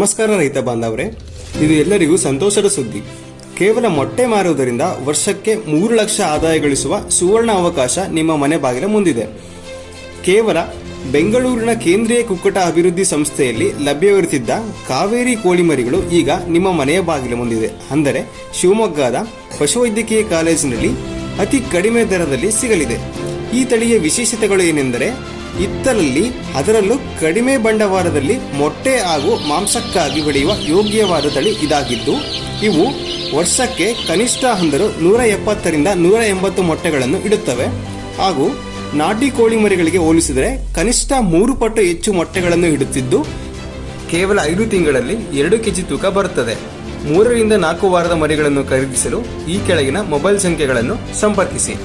ನಮಸ್ಕಾರ ರೈತ ಬಾಂಧವರೇ, ಇದು ಎಲ್ಲರಿಗೂ ಸಂತೋಷದ ಸುದ್ದಿ. ಕೇವಲ ಮೊಟ್ಟೆ ಮಾರುವುದರಿಂದ ವರ್ಷಕ್ಕೆ ಮೂರು ಲಕ್ಷ ಆದಾಯ ಗಳಿಸುವ ಸುವರ್ಣ ಅವಕಾಶ ನಿಮ್ಮ ಮನೆ ಬಾಗಿಲ ಮುಂದಿದೆ. ಕೇವಲ ಬೆಂಗಳೂರಿನ ಕೇಂದ್ರೀಯ ಕುಕ್ಕಟ ಅಭಿವೃದ್ಧಿ ಸಂಸ್ಥೆಯಲ್ಲಿ ಲಭ್ಯವಿರುತ್ತಿದ್ದ ಕಾವೇರಿ ಕೋಳಿ ಮರಿಗಳು ಈಗ ನಿಮ್ಮ ಮನೆಯ ಬಾಗಿಲ ಮುಂದಿದೆ. ಅಂದರೆ ಶಿವಮೊಗ್ಗದ ಪಶುವೈದ್ಯಕೀಯ ಕಾಲೇಜಿನಲ್ಲಿ ಅತಿ ಕಡಿಮೆ ದರದಲ್ಲಿ ಸಿಗಲಿದೆ. ಈ ತಳಿಯ ವಿಶೇಷತೆಗಳು ಏನೆಂದರೆ ಇತ್ತಲಲ್ಲಿ ಅದರಲ್ಲೂ ಕಡಿಮೆ ಬಂಡವಾಳದಲ್ಲಿ ಮೊಟ್ಟೆ ಹಾಗೂ ಮಾಂಸಕ್ಕಾಗಿ ಬೆಳೆಯುವ ಯೋಗ್ಯವಾದ ತಳಿ ಇದಾಗಿದ್ದು, ಇವು ವರ್ಷಕ್ಕೆ ಕನಿಷ್ಠ ಅಂದರು ನೂರ ಎಪ್ಪತ್ತರಿಂದ ನೂರ ಎಂಬತ್ತು ಮೊಟ್ಟೆಗಳನ್ನು ಇಡುತ್ತವೆ. ಹಾಗೂ ನಾಟಿ ಕೋಳಿ ಮರಿಗಳಿಗೆ ಹೋಲಿಸಿದರೆ ಕನಿಷ್ಠ ಮೂರು ಪಟ್ಟು ಹೆಚ್ಚು ಮೊಟ್ಟೆಗಳನ್ನು ಇಡುತ್ತಿದ್ದು, ಕೇವಲ ಐದು ತಿಂಗಳಲ್ಲಿ ಎರಡು ಕೆಜಿ ತೂಕ ಬರುತ್ತದೆ. ಮೂರರಿಂದ ನಾಲ್ಕು ವಾರದ ಮರಿಗಳನ್ನು ಖರೀದಿಸಲು ಈ ಕೆಳಗಿನ ಮೊಬೈಲ್ ಸಂಖ್ಯೆಗಳನ್ನು ಸಂಪರ್ಕಿಸಿ.